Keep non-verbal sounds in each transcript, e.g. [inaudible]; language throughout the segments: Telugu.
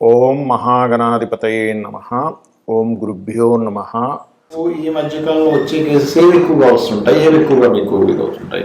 ఓం మహాగణాధిపతయే నమ. ఓం గురుభ్యో నమ. ఈ మధ్యకాలంలో వచ్చే కేసెస్ ఏవి ఎక్కువగా వస్తుంటాయి ఏవి ఎక్కువగా మీకు ఇదవుతుంటాయి.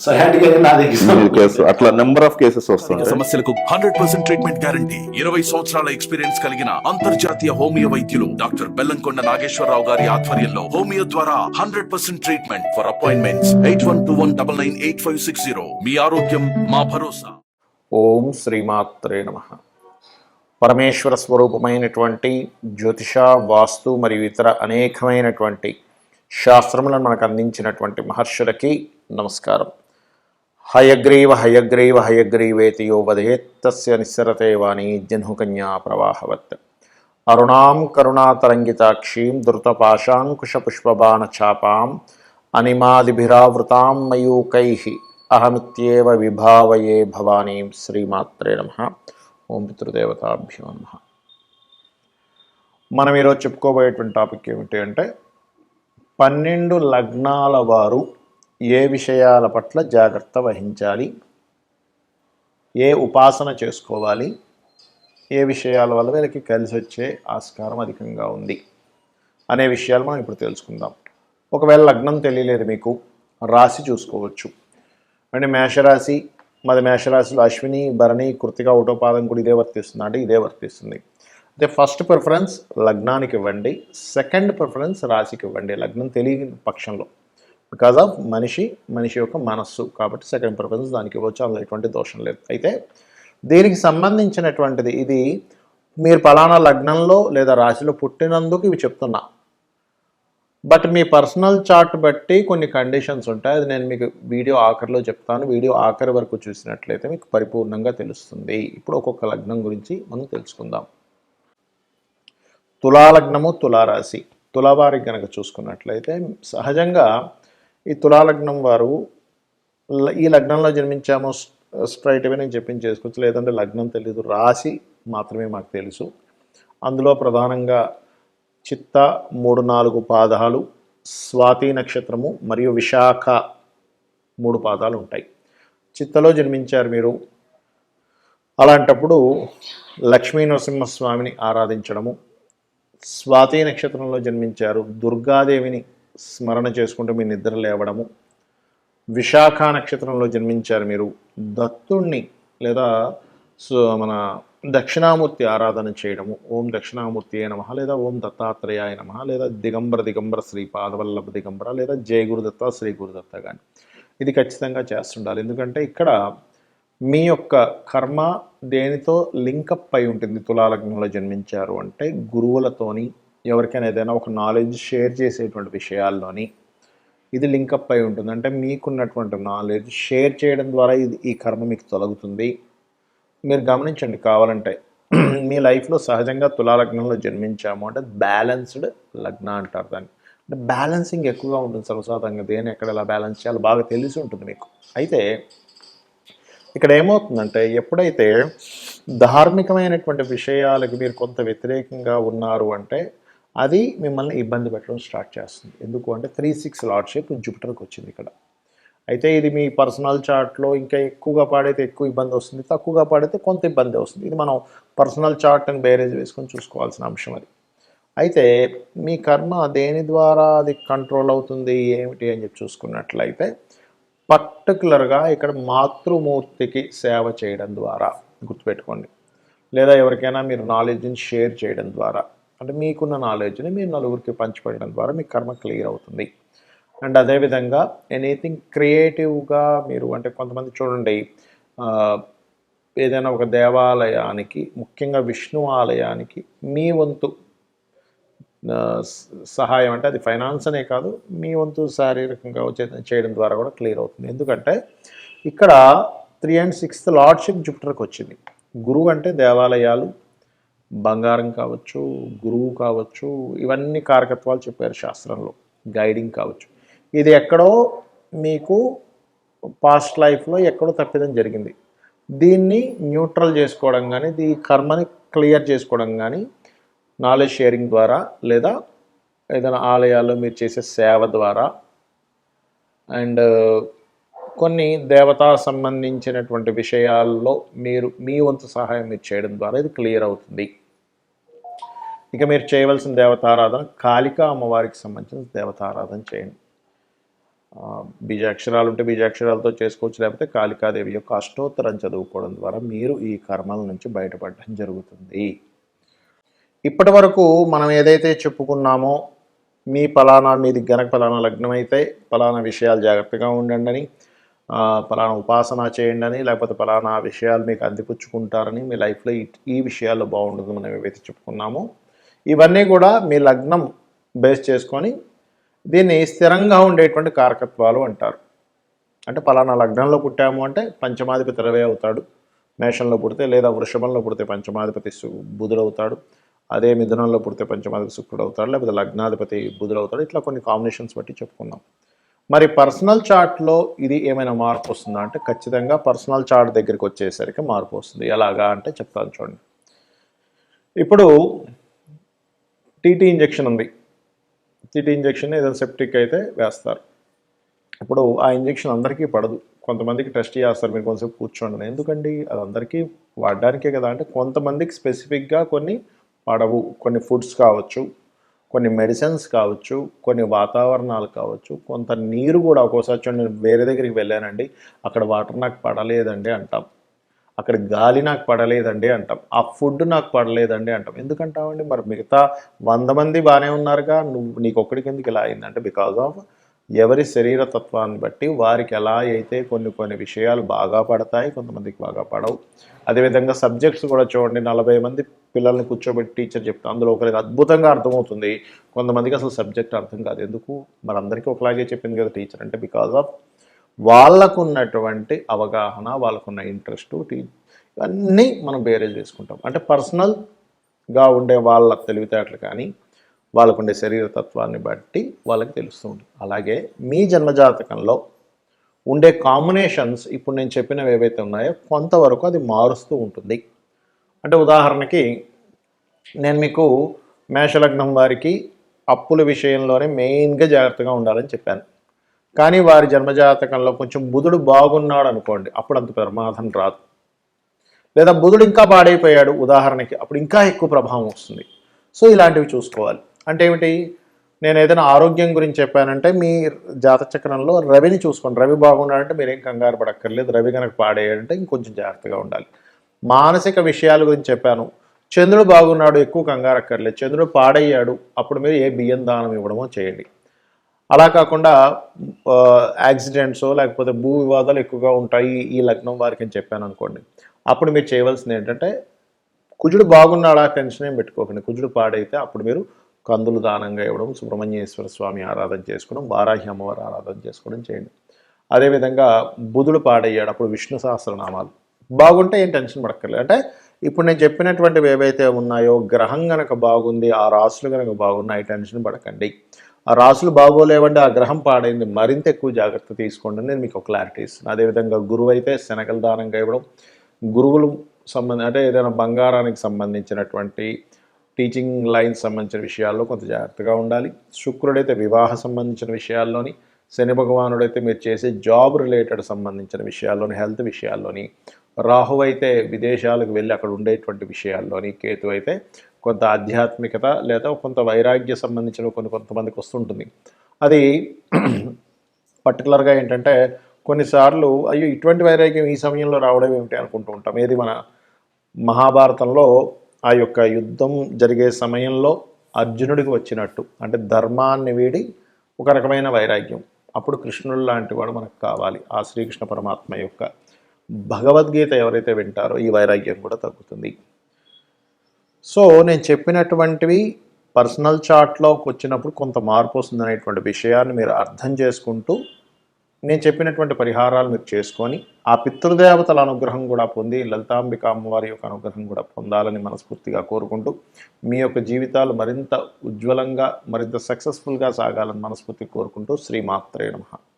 సహాటిక్ అయితే నా దగ్గర కేసు అట్లా నెంబర్ ఆఫ్ కేసెస్ వస్తుంటాయి. సమస్యలకు హండ్రెడ్ పర్సెంట్ ట్రీట్మెంట్ గ్యారంటీ ఇరవై సంవత్సరాల ఎక్స్పీరియన్స్ కలిగిన అంతర్జాతీయ హోమియో వైద్యులు డాక్టర్ బెల్లంకొండ నాగేశ్వరరావు గారి ఆధ్వర్యంలో హోమియో ద్వారా hundred percent treatment for appointments eight one two one double nine eight five six zero మీ ఆరోగ్యం మా భరోసా. ఓం శ్రీమాత్రే నమ. పరమేశ్వర స్వరూపమైనటువంటి జ్యోతిష వాస్తు మరియు ఇతర అనేకమైనటువంటి శాస్త్రములను మనకు అందించినటువంటి మహర్షులకి నమస్కారం. హయగ్రీవ హయగ్రీవ హయగ్రీవేతి యో వదేత్ తస్య నిస్సరతే వాణి జహ్నుకన్యా ప్రవాహవత్. అరుణాం కరుణాతరంగితాక్షీం ధృతపాశాంకుశపుష్పబాణఛాపాం అనిమాదిభిరావృతాం మయూకై అహమిత్యేవ విభావయే భవానీం శ్రీమాత్రే నమ. ఓం పితృదేవతాభ్యో నమ. మనం ఈరోజు చెప్పుకోబోయేటువంటి టాపిక్ ఏమిటి అంటే పన్నెండు లగ్నాల వారు ఏ విషయాల పట్ల జాగ్రత్త వహించాలి? ఏ ఉపాసన చేసుకోవాలి? ఏ విషయాల వల్ల వీళ్ళకి కలిసి వచ్చే ఆస్కారం అధికంగా ఉంది? అనే విషయాలు మనం ఇప్పుడు తెలుసుకుందాం. ఒకవేళ లగ్నం తెలియలేదు మీకు రాశి చూసుకోవచ్చు. అంటే మేషరాశి మాది మేషరాశిలో అశ్విని భరణి కృతిక ఉటోపాదం కూడా ఇదే వర్తిస్తుంది. అంటే ఇదే వర్తిస్తుంది. అయితే ఫస్ట్ ప్రిఫరెన్స్ లగ్నానికి ఇవ్వండి. సెకండ్ ప్రిఫరెన్స్ రాశికి ఇవ్వండి. లగ్నం తెలియని పక్షంలో. బికాజ్ ఆఫ్ మనిషి మనిషి యొక్క మనస్సు కాబట్టి సెకండ్ ప్రిఫరెన్స్ దానికి ఇవ్వచ్చు అందులో ఎటువంటి దోషం లేదు. అయితే దీనికి సంబంధించినటువంటిది ఇది మీరు పలానా లగ్నంలో లేదా రాశిలో పుట్టినందుకు ఇవి చెప్తున్నా. బట్ మీ పర్సనల్ చార్ట్ బట్టి కొన్ని కండిషన్స్ ఉంటాయి. అది నేను మీకు వీడియో ఆఖరిలో చెప్తాను. వీడియో ఆఖరి వరకు చూసినట్లయితే మీకు పరిపూర్ణంగా తెలుస్తుంది. ఇప్పుడు ఒక్కొక్క లగ్నం గురించి మనం తెలుసుకుందాం. తులాలగ్నము తులారాశి. తులావారికి కనుక చూసుకున్నట్లయితే సహజంగా ఈ తులాలగ్నం వారు ఈ లగ్నంలో జన్మించాము స్ట్రైట్గా నేను చెప్పింది చేసుకోవచ్చు. లేదంటే లగ్నం తెలియదు రాశి మాత్రమే మాకు తెలుసు. అందులో ప్రధానంగా చిత్త మూడు నాలుగు పాదాలు స్వాతి నక్షత్రము మరియు విశాఖ మూడు పాదాలు ఉంటాయి. చిత్తలో జన్మించారు మీరు. అలాంటప్పుడు లక్ష్మీ నరసింహస్వామిని ఆరాధించడము. స్వాతి నక్షత్రంలో జన్మించారు. దుర్గాదేవిని స్మరణ చేసుకుంటూ మీ నిద్ర లేవడము. విశాఖ నక్షత్రంలో జన్మించారు మీరు. దత్తుణ్ణి లేదా మన దక్షిణామూర్తి ఆరాధన చేయడము. ఓం దక్షిణామూర్తి అయి నమ లేదా ఓం దత్తాత్రేయాయ నమ లేదా దిగంబర దిగంబర శ్రీ పాదవల్లభ దిగంబర లేదా జయ గురుదత్త శ్రీ గురుదత్త కానీ ఇది ఖచ్చితంగా చేస్తుండాలి. ఎందుకంటే ఇక్కడ మీ యొక్క కర్మ దేనితో లింకప్ అయి ఉంటుంది? తులాలగ్నంలో జన్మించారు అంటే గురువులతోని ఎవరికైనా ఏదైనా ఒక నాలెడ్జ్ షేర్ చేసేటువంటి విషయాల్లోని ఇది లింకప్ అయి ఉంటుంది. అంటే మీకున్నటువంటి నాలెడ్జ్ షేర్ చేయడం ద్వారా ఇది ఈ కర్మ మీకు తొలగుతుంది. మీరు గమనించండి కావాలంటే [clears throat] మీ లైఫ్లో సహజంగా తులాలగ్నంలో జన్మించాము అంటే బ్యాలెన్స్డ్ లగ్న అంటారు దాన్ని. అంటే బ్యాలెన్సింగ్ ఎక్కువగా ఉంటుంది సర్వసాధారణంగా. దేని ఎక్కడ ఎలా బ్యాలెన్స్ చేయాలో బాగా తెలిసి ఉంటుంది మీకు. అయితే ఇక్కడ ఏమవుతుందంటే ఎప్పుడైతే ధార్మికమైనటువంటి విషయాలకి మీరు కొంత వ్యతిరేకంగా ఉన్నారు అంటే అది మిమ్మల్ని ఇబ్బంది పెట్టడం స్టార్ట్ చేస్తుంది. ఎందుకు అంటే త్రీ సిక్స్ లార్డ్షిప్ జూపిటర్కి వచ్చింది ఇక్కడ. అయితే ఇది మీ పర్సనల్ చార్ట్లో ఇంకా ఎక్కువగా పాడైతే ఎక్కువ ఇబ్బంది వస్తుంది తక్కువగా పాడైతే కొంత ఇబ్బంది వస్తుంది. ఇది మనం పర్సనల్ చార్ట్ అని బేరేజ్ వేసుకొని చూసుకోవాల్సిన అంశం అది. అయితే మీ కర్మ దేని ద్వారా అది కంట్రోల్ అవుతుంది ఏమిటి అని చెప్పి చూసుకున్నట్లయితే పర్టికులర్గా ఇక్కడ మాతృమూర్తికి సేవ చేయడం ద్వారా గుర్తుపెట్టుకోండి. లేదా ఎవరికైనా మీరు నాలెడ్జ్ని షేర్ చేయడం ద్వారా. అంటే మీకున్న నాలెడ్జ్ని మీరు నలుగురికి పంచిపెట్టడం ద్వారా మీ కర్మ క్లియర్ అవుతుంది. అండ్ అదేవిధంగా ఎనీథింగ్ క్రియేటివ్గా మీరు అంటే కొంతమంది చూడండి ఏదైనా ఒక దేవాలయానికి ముఖ్యంగా విష్ణు ఆలయానికి మీ వంతు సహాయం అంటే అది ఫైనాన్స్ అనే కాదు మీ వంతు శారీరకంగా చే- చేయడం ద్వారా కూడా క్లియర్ అవుతుంది. ఎందుకంటే ఇక్కడ త్రీ అండ్ సిక్స్త్ లార్డ్షిప్ జుపిటర్కి వచ్చింది. గురువు అంటే దేవాలయాలు బంగారం కావచ్చు గురువు కావచ్చు ఇవన్నీ కారకత్వాలు చెప్పారు శాస్త్రంలో గైడింగ్ కావచ్చు. ఇది ఎక్కడో మీకు పాస్ట్ లైఫ్లో ఎక్కడో తప్పిదం జరిగింది. దీన్ని న్యూట్రల్ చేసుకోవడం కానీ ఈ కర్మని క్లియర్ చేసుకోవడం కానీ నాలెడ్జ్ షేరింగ్ ద్వారా లేదా ఏదైనా ఆలయాల్లో మీరు చేసే సేవ ద్వారా అండ్ కొన్ని దేవతా సంబంధించినటువంటి విషయాల్లో మీరు మీ వంతు సహాయం మీరు చేయడం ద్వారా ఇది క్లియర్ అవుతుంది. ఇక మీరు చేయవలసిన దేవతారాధన కాళికా అమ్మవారికి సంబంధించిన దేవతారాధన చేయండి. బీజాక్షరాలు ఉంటే బీజాక్షరాలతో చేసుకోవచ్చు లేకపోతే కాళికాదేవి యొక్క అష్టోత్తరం చదువుకోవడం ద్వారా మీరు ఈ కర్మల నుంచి బయటపడడం జరుగుతుంది. ఇప్పటి వరకు మనం ఏదైతే చెప్పుకున్నామో మీ ఫలానా మీది గనక ఫలానా లగ్నం అయితే ఫలానా విషయాలు జాగ్రత్తగా ఉండండి అని ఫలానా ఉపాసన చేయండి అని లేకపోతే ఫలానా విషయాలు మీకు అందిపుచ్చుకుంటారని మీ లైఫ్లో ఈ- ఈ విషయాల్లో బాగుంటుంది మనం ఏవైతే చెప్పుకున్నామో ఇవన్నీ కూడా మీ లగ్నం బేస్ చేసుకొని దీన్ని స్థిరంగా ఉండేటువంటి కారకత్వాలు అంటారు. అంటే పలానా లగ్నంలో పుట్టాము అంటే పంచమాధిపతి రవి అవుతాడు. మేషంలో పుడితే లేదా వృషభంలో పుడితే పంచమాధిపతి బుధుడు అవుతాడు అదే మిథునంలో పుడితే పంచమాధిపతి శుక్రుడు అవుతాడు. లేకపోతే లగ్నాధిపతి బుధుడు అవుతాడు ఇట్లా కొన్ని కాంబినేషన్స్ బట్టి చెప్పుకున్నాం మరి పర్సనల్ చార్ట్లో ఇది ఏమైనా మార్పు వస్తుందా అంటే ఖచ్చితంగా పర్సనల్ చార్ట్ దగ్గరికి వచ్చేసరికి మార్పు వస్తుంది. ఎలాగా అంటే చెప్తాను చూడండి. ఇప్పుడు టీటీ ఇంజెక్షన్ ఉంది. టీటీ ఇంజెక్షన్ ఏదైనా సెప్టిక్ అయితే వేస్తారు. ఇప్పుడు ఆ ఇంజెక్షన్ అందరికీ పడదు. కొంతమందికి టెస్ట్ చేస్తారు మీరు కొంచెం కూర్చోండి ఎందుకండి? అది అందరికీ వాడడానికే కదా. అంటే కొంతమందికి స్పెసిఫిక్గా కొన్ని పడవు. కొన్ని ఫుడ్స్ కావచ్చు కొన్ని మెడిసిన్స్ కావచ్చు కొన్ని వాతావరణాలు కావచ్చు. కొంత నీరు కూడా ఒక్కోసారి చూడండి నేను వేరే దగ్గరికి వెళ్ళానండి. అక్కడ వాటర్ నాకు పడలేదండి అంటాం. అక్కడ గాలి నాకు పడలేదండి అంటాం. ఆ ఫుడ్ నాకు పడలేదండి అంటాం. ఎందుకంటామండి? మరి మిగతా వంద మంది బాగానే ఉన్నారుగా. నువ్వు నీకు ఒక్కడికి ఎందుకు ఇలా అయిందంటే బికాజ్ ఆఫ్ ఎవరి శరీర తత్వాన్ని బట్టి వారికి ఎలా అయితే కొన్ని కొన్ని విషయాలు బాగా పడతాయి కొంతమందికి బాగా పడవు. అదేవిధంగా సబ్జెక్ట్స్ కూడా చూడండి నలభై మంది పిల్లల్ని కూర్చోబెట్టి టీచర్ చెప్తా అందులో ఒకరికి అద్భుతంగా అర్థమవుతుంది. కొంతమందికి అసలు సబ్జెక్ట్ అర్థం కాదు. ఎందుకు? మరి అందరికీ ఒకలాగే చెప్పింది కదా టీచర్ అంటే బికాజ్ ఆఫ్ వాళ్ళకున్నటువంటి అవగాహన వాళ్ళకున్న ఇంట్రెస్ట్ ఇవన్నీ మనం బేరేజ్ చేసుకుంటాం. అంటే పర్సనల్గా ఉండే వాళ్ళ తెలివితేటలు కానీ వాళ్ళకుండే శరీర తత్వాన్ని బట్టి వాళ్ళకి తెలుస్తుంది అలాగే మీ జన్మజాతకంలో ఉండే కాంబినేషన్స్ ఇప్పుడు నేను చెప్పినవి ఏవైతే ఉన్నాయో కొంతవరకు అది మారుస్తూ ఉంటుంది. అంటే ఉదాహరణకి నేను మీకు మేషలగ్నం వారికి అప్పుల విషయంలోనే మెయిన్గా జాగ్రత్తగా ఉండాలని చెప్పాను. కానీ వారి జన్మజాతకంలో కొంచెం బుధుడు బాగున్నాడు అనుకోండి అప్పుడు అంత ప్రమాదం రాదు. లేదా బుధుడు ఇంకా పాడైపోయాడు ఉదాహరణకి అప్పుడు ఇంకా ఎక్కువ ప్రభావం వస్తుంది. సో ఇలాంటివి చూసుకోవాలి. అంటే ఏమిటి? నేను ఏదైనా ఆరోగ్యం గురించి చెప్పానంటే మీ జాత చక్రంలో రవిని చూసుకోండి. రవి బాగున్నాడంటే మీరేం కంగారు పడక్కర్లేదు. రవి కనుక పాడేయాలంటే ఇంకొంచెం జాగ్రత్తగా ఉండాలి. మానసిక విషయాల గురించి చెప్పాను. చంద్రుడు బాగున్నాడు ఎక్కువ కంగారు అక్కర్లేదు. చంద్రుడు పాడయ్యాడు అప్పుడు మీరు ఏ బియ్యం దానం ఇవ్వడమో చేయండి. అలా కాకుండా యాక్సిడెంట్స్ లేకపోతే భూ వివాదాలు ఎక్కువగా ఉంటాయి ఈ లగ్నం వారికి అని చెప్పాను అనుకోండి. అప్పుడు మీరు చేయవలసింది ఏంటంటే కుజుడు బాగున్నాడా టెన్షన్ ఏం పెట్టుకోకండి. కుజుడు పాడైతే అప్పుడు మీరు కందులు దానంగా ఇవ్వడం సుబ్రహ్మణ్యేశ్వర స్వామి ఆరాధన చేసుకోవడం వారాహి అమ్మవారి ఆరాధన చేసుకోవడం చేయండి. అదేవిధంగా బుధుడు పాడయ్యాడు అప్పుడు విష్ణు సహస్రనామాలు. బాగుంటే ఏం టెన్షన్ పడక్కర్లేదు. అంటే ఇప్పుడు నేను చెప్పినటువంటివి ఏవైతే ఉన్నాయో గ్రహం కనుక బాగుంది ఆ రాసులు కనుక బాగున్నాయి టెన్షన్ పడకండి. ఆ రాసులు బాగోలేవంటే ఆ గ్రహం పాడైంది. మరింత ఎక్కువ జాగ్రత్త తీసుకోండి నేను మీకు క్లారిటీ ఇస్తాను అదేవిధంగా గురువు అయితే శనగల దానంగా ఇవ్వడం గురువులు సంబంధం అంటే ఏదైనా బంగారానికి సంబంధించినటువంటి టీచింగ్ లైన్ సంబంధించిన విషయాల్లో కొంత జాగ్రత్తగా ఉండాలి. శుక్రుడైతే వివాహ సంబంధించిన విషయాల్లోని శని భగవానుడైతే మీరు చేసే జాబ్ రిలేటెడ్ సంబంధించిన విషయాల్లోని హెల్త్ విషయాల్లోని రాహు అయితే విదేశాలకు వెళ్ళి అక్కడ ఉండేటువంటి విషయాల్లోని కేతు అయితే కొంత ఆధ్యాత్మికత లేదా కొంత వైరాగ్య సంబంధించిన కొన్ని కొంతమందికి వస్తుంటుంది. అది పర్టికులర్గా ఏంటంటే కొన్నిసార్లు అయ్యో ఇటువంటి వైరాగ్యం ఈ సమయంలో రావడం ఏమిటి అనుకుంటూ ఉంటాం. ఏది మన మహాభారతంలో ఆ యొక్క యుద్ధం జరిగే సమయంలో అర్జునుడికి వచ్చినట్టు అంటే ధర్మాన్ని వీడి ఒక రకమైన వైరాగ్యం. అప్పుడు కృష్ణుడు లాంటి వాడు మనకు కావాలి. ఆ శ్రీకృష్ణ పరమాత్మ యొక్క భగవద్గీత ఎవరైతే వింటారో ఈ వైరాగ్యం కూడా తగ్గుతుంది. సో నేను చెప్పినటువంటివి పర్సనల్ చార్ట్లోకి వచ్చినప్పుడు కొంత మార్పు వస్తుంది అనేటువంటి విషయాన్ని మీరు అర్థం చేసుకుంటూ నేను చెప్పినటువంటి పరిహారాలు మీరు చేసుకొని ఆ పితృదేవతల అనుగ్రహం కూడా పొంది లలితాంబిక అమ్మవారి యొక్క అనుగ్రహం కూడా పొందాలని మనస్ఫూర్తిగా కోరుకుంటూ మీ యొక్క జీవితాలు మరింత ఉజ్వలంగా మరింత సక్సెస్ఫుల్గా సాగాలని మనస్ఫూర్తి కోరుకుంటూ శ్రీమాత్రే నమ.